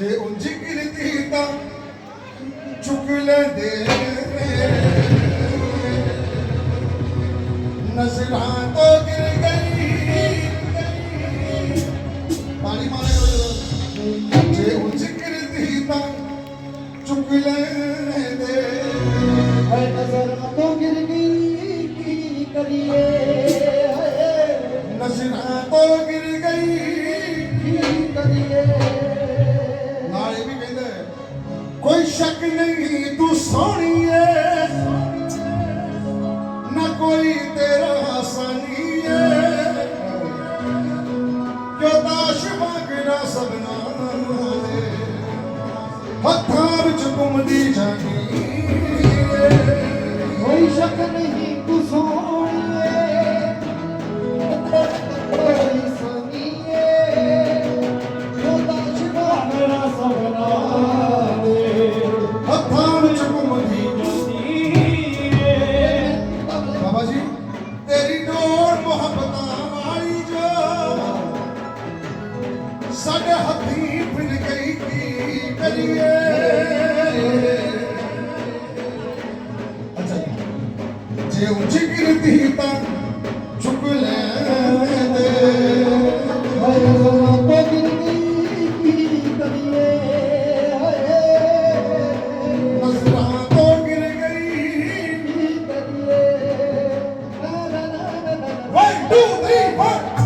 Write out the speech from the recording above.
ਜੇ ਉਂਝ ਗਿਲਤੀ ਤਾਂ ਚੁੱਕ ਲੈਂਦੇ ਨਜ਼ਰਾਂ ਤੋਂ ਗਿਰ ਗਈ। ਪਾਣੀ ਮਾਰੇ ਜੇ ਉਂਝ ਗਿਲਤੀ ਤਾਂ ਚੁੱਕ ਲੈਂਦੇ ਹੈ ਨਜ਼ਰ ਸ਼ੱਕ ਨਹੀਂ, ਤੂੰ ਸੋਹਣੀ ਏ। ਨਾ ਕੋਈ ਤੇਰਾ ਹਸਨੀ ਏ। ਕਿਉਂ ਦਾਸ਼ ਮੰਗਣਾ ਸਭਨਾ ਹੱਥਾਂ ਵਿੱਚ ਘੁੰਮਦੀ ਜਾਨੀ ਮੁਹੱਬਤਾਂ ਵਾਲੀ ਜੋ ਸਾਡੇ ਹੱਥੀ ਫਿਰ ਗਈ ਕੀ ਕਰੀਏ? ਅੱਛਾ ਜੇ। ਉੱਚੀ ਜਿਗਰ ਤਾਂ two, three, four.